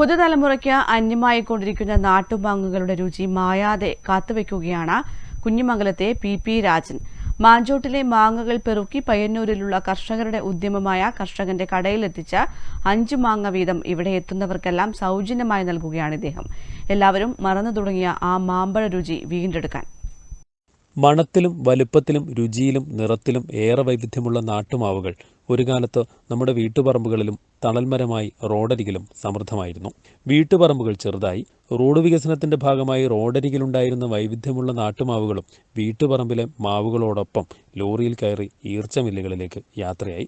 പുതുതലമുറയ്ക്ക് അന്യമായിക്കൊണ്ടിരിക്കുന്ന നാട്ടുമാങ്ങകളുടെ രുചി മായാതെ കാത്തുവെക്കുകയാണ് കുഞ്ഞിമംഗലത്തെ പി പി രാജൻ. മാഞ്ചോട്ടിലെ മാങ്ങകൾ പെറുക്കി പയ്യന്നൂരിലുള്ള കർഷകരുടെ ഉദ്യമമായ കർഷകന്റെ കടയിലെത്തിച്ച അഞ്ചു മാങ്ങ വീതം ഇവിടെ എത്തുന്നവർക്കെല്ലാം സൗജന്യമായി നൽകുകയാണ് ഇദ്ദേഹം. എല്ലാവരും മറന്നു തുടങ്ങിയ ആ മാമ്പഴ രുചി വീണ്ടെടുക്കാൻ. മണത്തിലും വലുപ്പത്തിലും രുചിയിലും നിറത്തിലും ഏറെ വൈവിധ്യമുള്ള നാട്ടുമാവുകൾ ഒരു കാലത്ത് നമ്മുടെ വീട്ടുപറമ്പുകളിലും തണൽമരമായി റോഡരികിലും സമൃദ്ധമായിരുന്നു. വീട്ടുപറമ്പുകൾ ചെറുതായി റോഡ് വികസനത്തിന്റെ ഭാഗമായി റോഡരികിലുണ്ടായിരുന്ന വൈവിധ്യമുള്ള നാട്ടുമാവുകളും വീട്ടുപറമ്പിലെ മാവുകളോടൊപ്പം ലോറിയിൽ കയറി ഈർച്ചമില്ലുകളിലേക്ക് യാത്രയായി.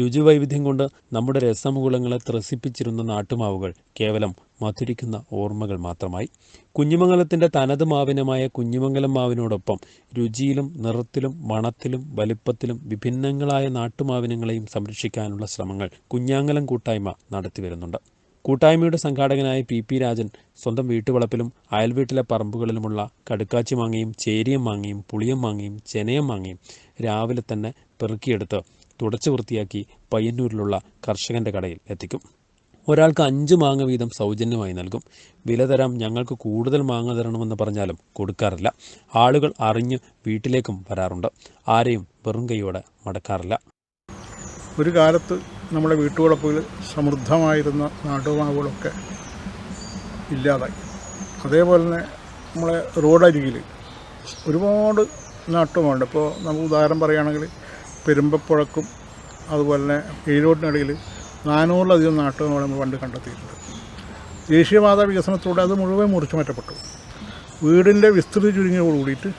രുചി വൈവിധ്യം കൊണ്ട് നമ്മുടെ രസമുകുളങ്ങളെ ത്രസിപ്പിച്ചിരുന്ന നാട്ടുമാവുകൾ കേവലം മധുരിക്കുന്ന ഓർമ്മകൾ മാത്രമായി. കുഞ്ഞുമംഗലത്തിന്റെ തനത് മാവിനമായ കുഞ്ഞുമംഗലം മാവിനോടൊപ്പം രുചിയിലും നിറത്തിലും മണത്തിലും വലിപ്പത്തിലും വിഭിന്നങ്ങളായ നാട്ടുമാവിനങ്ങളെയും സംരക്ഷിക്കാനുള്ള ശ്രമങ്ങൾ കുഞ്ഞാങ്ങലം കൂട്ടായ്മ നടത്തിവരുന്നുണ്ട്. കൂട്ടായ്മയുടെ സംഘാടകനായ പി പി രാജൻ സ്വന്തം വീട്ടുവളപ്പിലും അയൽവീട്ടിലെ പറമ്പുകളിലുമുള്ള കടുക്കാച്ചി മാങ്ങയും ചേരിയം മാങ്ങയും പുളിയം മാങ്ങയും ചെനയം മാങ്ങയും രാവിലെ തന്നെ പെറുക്കിയെടുത്ത് തുടച്ചു വൃത്തിയാക്കി പയ്യന്നൂരിലുള്ള കർഷകന്റെ കടയിൽ എത്തിക്കും. ഒരാൾക്ക് അഞ്ച് മാങ്ങ വീതം സൗജന്യമായി നൽകും. വില തരാം ഞങ്ങൾക്ക് കൂടുതൽ മാങ്ങ തരണമെന്ന് പറഞ്ഞാലും കൊടുക്കാറില്ല. ആളുകൾ അറിഞ്ഞ് വീട്ടിലേക്കും വരാറുണ്ട്. ആരെയും വെറും കൈയോടെ മടക്കാറില്ല. ഒരു കാലത്ത് നമ്മുടെ വീട്ടുവളപ്പുകൾ സമൃദ്ധമായിരുന്ന നാട്ടുമാവുകളൊക്കെ ഇല്ലാതായി. അതേപോലെ തന്നെ നമ്മളെ റോഡരികിൽ ഒരുപാട് നാട്ടുമുണ്ട് ഇപ്പോൾ നമുക്ക് ഉദാഹരണം പറയുകയാണെങ്കിൽ പെരുമ്പപ്പുഴക്കും അതുപോലെ തന്നെ ഏഴോട്ടിനിടയിൽ നാനൂറിലധികം നാട്ടുകൾ നമ്മൾ പണ്ട് കണ്ടെത്തിയിട്ടുണ്ട്. ദേശീയപാത വികസനത്തോടെ അത് മുഴുവൻ മുറിച്ചു മാറ്റപ്പെട്ടു. വീടിന്റെ വിസ്തൃതി ചുരുങ്ങിയോട് കൂടിയിട്ട്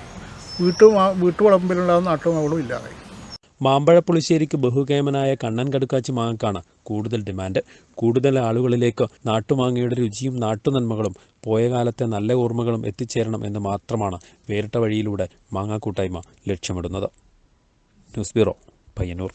വീട്ടു വീട്ടുവളമ്പിലുണ്ടാകുന്ന നാട്ടുമാവുകളും ഇല്ലാതായി. മാമ്പഴപ്പുളിശ്ശേരിക്ക് ബഹുകേമനായ കണ്ണൻ കടുക്കാച്ചി മാങ്ങക്കാണ് കൂടുതൽ ഡിമാൻഡ്. കൂടുതൽ ആളുകളിലേക്ക് നാട്ടുമാങ്ങയുടെ രുചിയും നാട്ടുനന്മകളും പോയ കാലത്തെ നല്ല ഓർമ്മകളും എത്തിച്ചേരണം എന്ന് മാത്രമാണ് വേറിട്ട വഴിയിലൂടെ മാങ്ങാക്കൂട്ടായ്മ ലക്ഷ്യമിടുന്നത്. News bureau Payyanur.